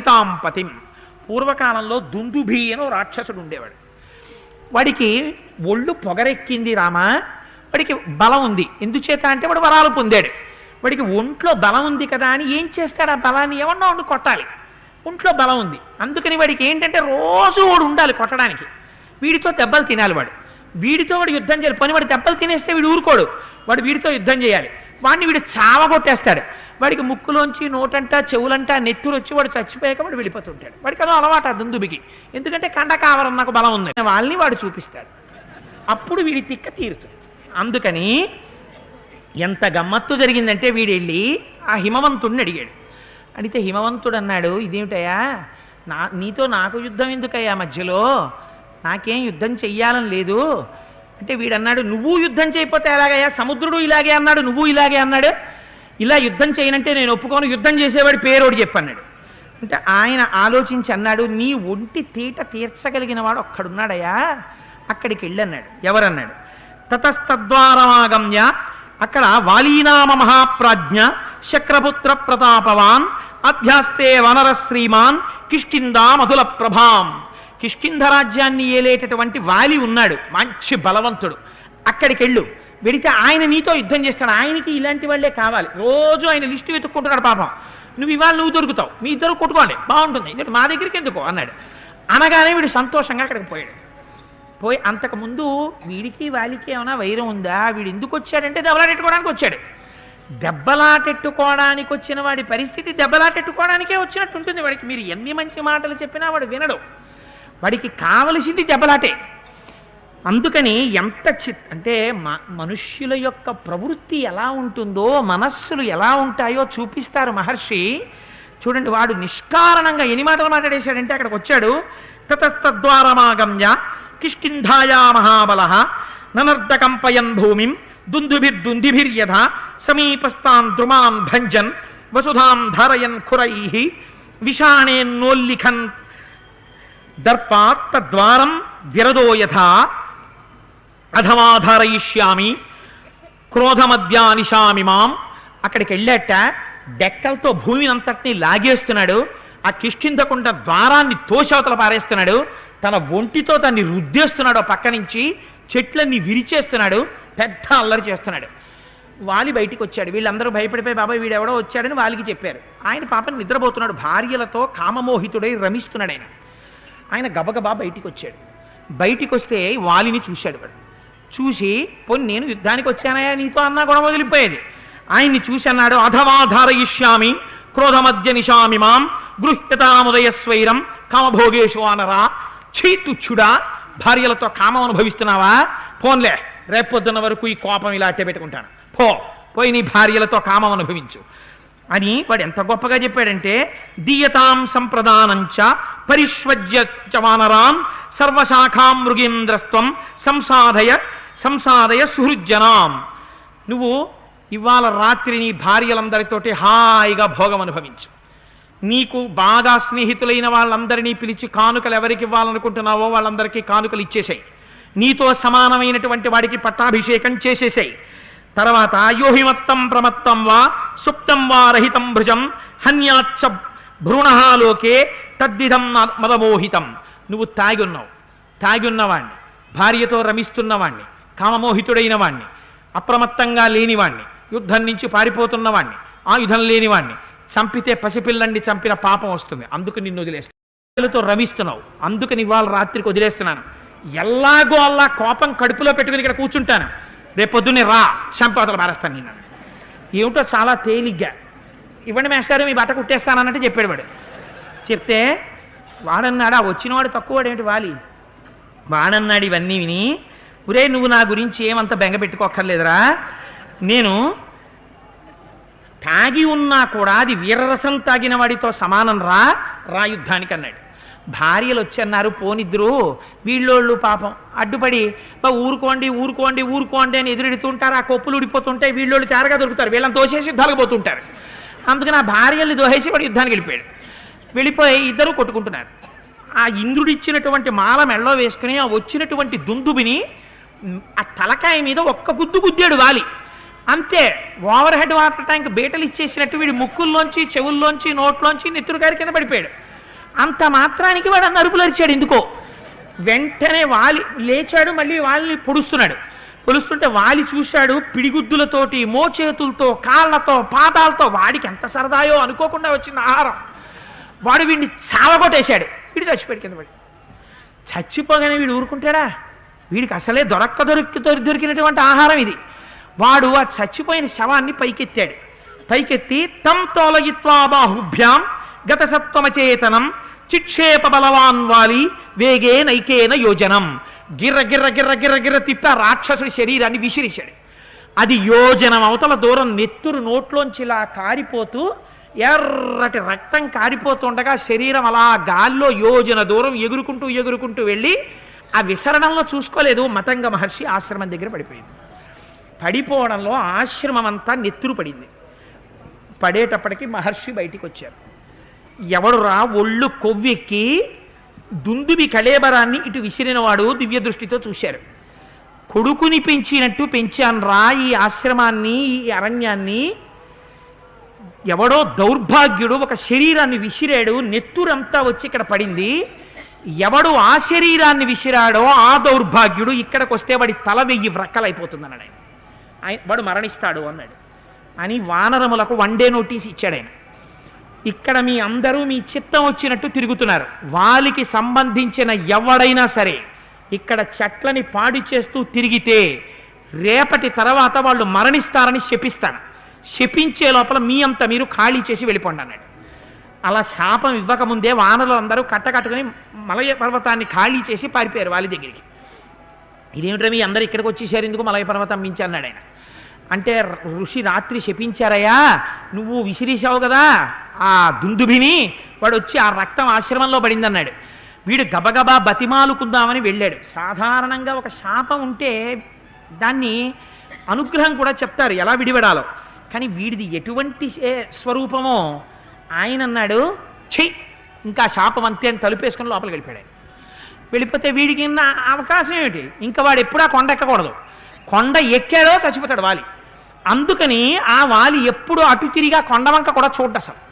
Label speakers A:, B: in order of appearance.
A: పతితాంపతిం. పూర్వకాలంలో దుందుభి అని రాక్షసుడు ఉండేవాడు. వాడికి ఒళ్ళు పొగరెక్కింది రామా వాడికి బలం ఉంది. ఎందుచేత అంటే వాడు వరాలు పొందాడు. వాడికి ఒంట్లో బలం ఉంది కదా అని ఏం చేస్తాడు ఆ బలాన్ని? ఏమన్నా ఉండి కొట్టాలి. ఒంట్లో బలం ఉంది. అందుకని వాడికి ఏంటంటే రోజు వాడు ఉండాలి కొట్టడానికి. వీడితో దెబ్బలు తినాలి వాడు. వీడితో వాడు యుద్ధం చేయాలి. పని వాడు దెబ్బలు తినేస్తే వీడు ఊరుకోడు. వాడు వీడితో యుద్ధం చేయాలి. వాడిని వీడు చావగొట్టేస్తాడు. వాడికి ముక్కులోంచి నోటంట చెవులంట నెత్తురు వచ్చి వాడు చచ్చిపోయాక వాడు వెళ్ళిపోతుంటాడు. వాడికి అదో అలవాటు ఆ దుందుబికి. ఎందుకంటే కండకావరం నాకు బలం ఉంది. వాళ్ళని వాడు చూపిస్తాడు. అప్పుడు వీడి తిక్క తీరుతుంది. అందుకని ఎంత గమ్మత్తు జరిగిందంటే వీడు వెళ్ళి ఆ హిమవంతుడిని అడిగాడు. అడిగితే హిమవంతుడు అన్నాడు ఇదేమిటయ్యా? నా నీతో నాకు యుద్ధం ఎందుకయ్యా మధ్యలో? నాకేం యుద్ధం చెయ్యాలని లేదు. అంటే వీడన్నాడు నువ్వు యుద్ధం చేయకపోతే ఎలాగయ్యా? సముద్రుడు ఇలాగే అన్నాడు నువ్వు ఇలాగే అన్నాడు. ఇలా యుద్ధం చేయనంటే నేను ఒప్పుకోను. యుద్ధం చేసేవాడి పేరోడు చెప్పన్నాడు. అంటే ఆయన ఆలోచించి అన్నాడు నీ ఒంటి తీట తీర్చగలిగిన వాడు ఒక్కడున్నాడయ్యా అక్కడికి వెళ్ళన్నాడు. ఎవరన్నాడు? తతస్తద్వారమాగమ్య అక్కడ వాలీనామ మహాప్రాజ్ఞ శక్రపుత్ర ప్రతాపవాన్ అభ్యాస్తే వనర శ్రీమాన్ కిష్కిందా మధుల ప్రభాం కిష్కింధ రాజ్యాన్ని ఏలేటటువంటి వాలి ఉన్నాడు. మంచి బలవంతుడు. అక్కడికి వెళ్ళు. వెడితే ఆయన నీతో యుద్ధం చేస్తాడు. ఆయనకి ఇలాంటి వాళ్ళే కావాలి. రోజు ఆయన లిస్టు వెతుక్కుంటున్నాడు పాపం. నువ్వు ఇవాళ నువ్వు దొరుకుతావు. మీ ఇద్దరు కొట్టుకోండి. బాగుంటుంది. ఎందుకంటే మా దగ్గరికి ఎందుకు? అన్నాడు. అనగానే వీడు సంతోషంగా అక్కడికి పోయాడు. పోయి అంతకుముందు వీడికి వాళ్ళకి ఏమైనా వైరం ఉందా? వీడు ఎందుకు వచ్చాడంటే దెబ్బలాటెట్టుకోవడానికి వచ్చాడు. దెబ్బలాటెట్టుకోవడానికి వచ్చిన వాడి పరిస్థితి దెబ్బలాటెట్టుకోవడానికే వచ్చినట్టు ఉంటుంది వాడికి. మీరు ఎన్ని మంచి మాటలు చెప్పినా వాడు వినడు. వాడికి కావలసింది దెబ్బలాటే. అందుకని ఎంత చిత్ అంటే మ- మనుష్యుల యొక్క ప్రవృత్తి ఎలా ఉంటుందో మనస్సులు ఎలా ఉంటాయో చూపిస్తారు మహర్షి. చూడండి వాడు నిష్కారణంగా ఎన్ని మాటలు మాట్లాడేశాడంటే అక్కడికి వచ్చాడు. తతస్తద్వారమాగమ్య కిష్కింధాయా మహాబల ననర్దకంపయన్ భూమిం దుందుభిర్దుందిభిర్యథ సమీపస్థాన్ ద్రుమాన్ భంజన్ వసుధాం ధారయన్ ఖురై విషాణేన్నోల్లిఖన్ దర్పాత్ తద్వారం విరదో యథా అధమాధారయిష్యామి క్రోధమద్యానిషామి మాం. అక్కడికి వెళ్ళాట డెక్కలతో భూమిని అంతటినీ లాగేస్తున్నాడు ఆ కిష్కిందకుండ ద్వారాన్ని తోషవతల పారేస్తున్నాడు తన ఒంటితో దాన్ని రుద్దేస్తున్నాడు పక్క నుంచి చెట్లన్నీ విరిచేస్తున్నాడు పెద్ద అల్లరి చేస్తున్నాడు. వాలి బయటికి వచ్చాడు వీళ్ళందరూ భయపడిపోయి బాబాయ్ వీడెవడో వచ్చాడని వాలికి చెప్పారు. ఆయన పాపను నిద్రపోతున్నాడు భార్యలతో కామమోహితుడై రమిస్తున్నాడు ఆయన. ఆయన గబగబా బయటికి వచ్చాడు బయటికి వస్తే వాలిని చూశాడు వాడు. చూసి పోనీ నేను యుద్ధానికి వచ్చానయా నీతో అన్నా గొడవ వదిలిపోయేది. ఆయన్ని చూసి అన్నాడు అధవాధారయిష్యామి క్రోధమధ్య నిశామి మాం గృహ్యతాముదయ స్వైరం కామభోగేషు అనరా ఛీ తుచ్చుడా భార్యలతో కామం అనుభవిస్తున్నావా? పోన్లే రేపొద్దున్న వరకు ఈ కోపం ఇలా అట్టే పెట్టుకుంటాను. పో పోయి నీ భార్యలతో కామం అనుభవించు. అని వాడు ఎంత గొప్పగా చెప్పాడంటే దీయతాం సంప్రదానంచ పరిష్వజ్య చ వానరాం సర్వశాఖాం మృగేంద్రస్వం సంసాధయ సంసాదయ సుహృజ్జనాం. నువ్వు ఇవాళ రాత్రి నీ భార్యలందరితోటి హాయిగా భోగం అనుభవించు నీకు బాగా స్నేహితులైన వాళ్ళందరినీ పిలిచి కానుకలు ఎవరికి ఇవ్వాలనుకుంటున్నావో వాళ్ళందరికీ కానుకలు ఇచ్చేసాయి. నీతో సమానమైనటువంటి వాడికి పట్టాభిషేకం చేసేసాయి. తర్వాత యోహిమత్తం ప్రమత్తం వా సుప్తం వా రహితం భృజం హన్యాచ్చ భ్రూణహాలోకే తద్విధం మదమోహితం. నువ్వు తాగి ఉన్నావు. తాగి ఉన్నవాణ్ణి. భార్యతో రమిస్తున్నవాణ్ణి. కామమోహితుడైన వాణ్ణి అప్రమత్తంగా లేనివాణ్ణి యుద్ధం నుంచి పారిపోతున్నవాణ్ణి ఆయుధం లేనివాణ్ణి చంపితే పసిపిల్లండి చంపిన పాపం వస్తుంది. అందుకు నిన్ను వదిలేస్తాను పిల్లలతో రమిస్తున్నావు. అందుకు ఇవాళ రాత్రికి వదిలేస్తున్నాను. ఎలాగో అలా కోపం కడుపులో పెట్టుకుని ఇక్కడ కూర్చుంటాను. రేపొద్దునే రా చంపవతలు మారేస్తాను నేను ఏమిటో చాలా తేలిగ్గా. ఇవ్వండి మేస్టారు మీ బట్ట కుట్టేస్తానన్నట్టు చెప్పాడు వాడు. చెప్తే వాడన్నాడు ఆ వచ్చినవాడు తక్కువవాడు ఏమిటి వాలి? వాడన్నాడు ఇవన్నీ విని ఒరే నువ్వు నా గురించి ఏమంత బెంగపెట్టుకోక్కర్లేదురా నేను తాగి ఉన్నా కూడా అది వీరరసం తాగిన వాడితో సమానం రా రా యుద్ధానికి అన్నాడు. భార్యలు వచ్చి అన్నారు పోనిద్దరు వీళ్ళోళ్ళు పాపం. అడ్డుపడి ఊరుకోండి ఊరుకోండి ఊరుకోండి అని ఎదురెడుతుంటారు. ఆ కొప్పులు ఉడిపోతుంటాయి వీళ్ళోళ్ళు తేరగా దొరుకుతారు. వీళ్ళని తోసేసి యుద్ధాలకు పోతుంటారు. అందుకని ఆ భార్యల్ని దోహేసి వాడు యుద్ధానికి వెళ్ళిపోయాడు. వెళ్ళిపోయి ఇద్దరు కొట్టుకుంటున్నారు. ఆ ఇంద్రుడిచ్చినటువంటి మాల మెళ్ళో వేసుకుని ఆ వచ్చినటువంటి దుందుబిని ఆ తలకాయ మీద ఒక్క గుద్దు గుద్దాడు వాలి. అంతే ఓవర్ హెడ్ వాటర్ ట్యాంక్ బీటలు ఇచ్చేసినట్టు వీడి ముక్కుల్లోంచి చెవుల్లోంచి నోట్లోంచి నెత్తురు గారి కింద పడిపోయాడు. అంత మాత్రానికి వాడు నరుపులు అరిచాడు ఎందుకో. వెంటనే వాలి లేచాడు మళ్ళీ వాళ్ళని పొడుస్తున్నాడు. పొలుస్తుంటే వాలి చూశాడు పిడిగుద్దులతోటి మోచేతులతో కాళ్ళతో పాదాలతో వాడికి ఎంత సరదాయో అనుకోకుండా వచ్చింది ఆహారం. వాడు వీడిని చావగొట్టేశాడు. వీడు చచ్చిపోయాడు కింద పడి. చచ్చిపోగానే వీడు ఊరుకుంటాడా? వీడికి అసలే దొరక్క దొరికి దొరికినటువంటి ఆహారం ఇది. వాడు ఆ చచ్చిపోయిన శవాన్ని పైకెత్తాడు. పైకెత్తి తం తోలయిత్వా బాహుభ్యాం గత సత్వమచేతనం చిక్షేప బలవాన్ వాలి వేగే నైకేన యోజనం. గిర్ర గిర్ర గిర్ర గిర్ర గిర్ర తిప్పి ఆ రాక్షసుడి శరీరాన్ని విసిరిశాడు. అది యోజనం అవతల దూరం నెత్తురు నోట్లోంచి ఇలా కారిపోతూ ఎర్రటి రక్తం కారిపోతుండగా శరీరం అలా గాల్లో యోజన దూరం ఎగురుకుంటూ ఎగురుకుంటూ వెళ్ళి ఆ విసరణంలో చూసుకోలేదు. మతంగ మహర్షి ఆశ్రమం దగ్గర పడిపోయింది. పడిపోవడంలో ఆశ్రమం అంతా నెత్తురు పడింది. పడేటప్పటికి మహర్షి బయటికి వచ్చారు ఎవడురా ఒళ్ళు కొవ్వెక్కి దుందుబి కళేబరాన్ని ఇటు విసిరినవాడు దివ్య దృష్టితో చూశారు. కొడుకుని పెంచినట్టు పెంచాన్రా ఈ ఆశ్రమాన్ని ఈ అరణ్యాన్ని. ఎవడో దౌర్భాగ్యుడు ఒక శరీరాన్ని విసిరాడు. నెత్తురంతా వచ్చి ఇక్కడ పడింది. ఎవడు ఆ శరీరాన్ని విసిరాడో ఆ దౌర్భాగ్యుడు ఇక్కడికి వస్తే వాడి తల వెయ్యి వ్రక్కలైపోతుంది అన్నాడు ఆయన. ఆయన వాడు మరణిస్తాడు అన్నాడు. అని వానరములకు వన్ డే నోటీస్ ఇచ్చాడు ఆయన. ఇక్కడ మీ అందరూ మీ చిత్తం వచ్చినట్టు తిరుగుతున్నారు. వాలికి సంబంధించిన ఎవడైనా సరే ఇక్కడ చెట్లని పాడి చేస్తూ తిరిగితే రేపటి తర్వాత వాళ్ళు మరణిస్తారని శపిస్తాను. శపించే లోపల మీ అంత మీరు ఖాళీ చేసి వెళ్ళిపోండి అన్నాడు. అలా శాపం ఇవ్వకముందే వానలు అందరూ కట్టకట్టుకుని మలయ పర్వతాన్ని ఖాళీ చేసి పారిపోయారు వాళ్ళ దగ్గరికి. ఇదేమిటో మీ అందరు ఇక్కడికి వచ్చేసారు? ఎందుకు మలయ పర్వతం మించి అన్నాడు ఆయన. అంటే ఋషి రాత్రి శపించారయ్యా నువ్వు విసిరేసావు కదా ఆ దుందుభిని వాడు వచ్చి ఆ రక్తం ఆశ్రమంలో పడిందన్నాడు. వీడు గబగబా బతిమాలుకుందామని వెళ్ళాడు. సాధారణంగా ఒక శాపం ఉంటే దాన్ని అనుగ్రహం కూడా చెప్తారు ఎలా విడిపడాలో కానీ వీడిది ఎటువంటి స్వరూపమో ఆయన అన్నాడు చెయ్యి ఇంకా శాపం అంతే అని తలుపేసుకుని లోపలికి వెళ్ళిపోయాడు. వెళ్ళిపోతే వీడికి అవకాశం ఏమిటి? ఇంకా వాడు ఎప్పుడా కొండ ఎక్కకూడదు. కొండ ఎక్కాడో చచ్చిపోతాడు వాలి. అందుకని ఆ వాలి ఎప్పుడు అటు తిరిగా కొండ వంక కూడా చూడ్డు అసలు.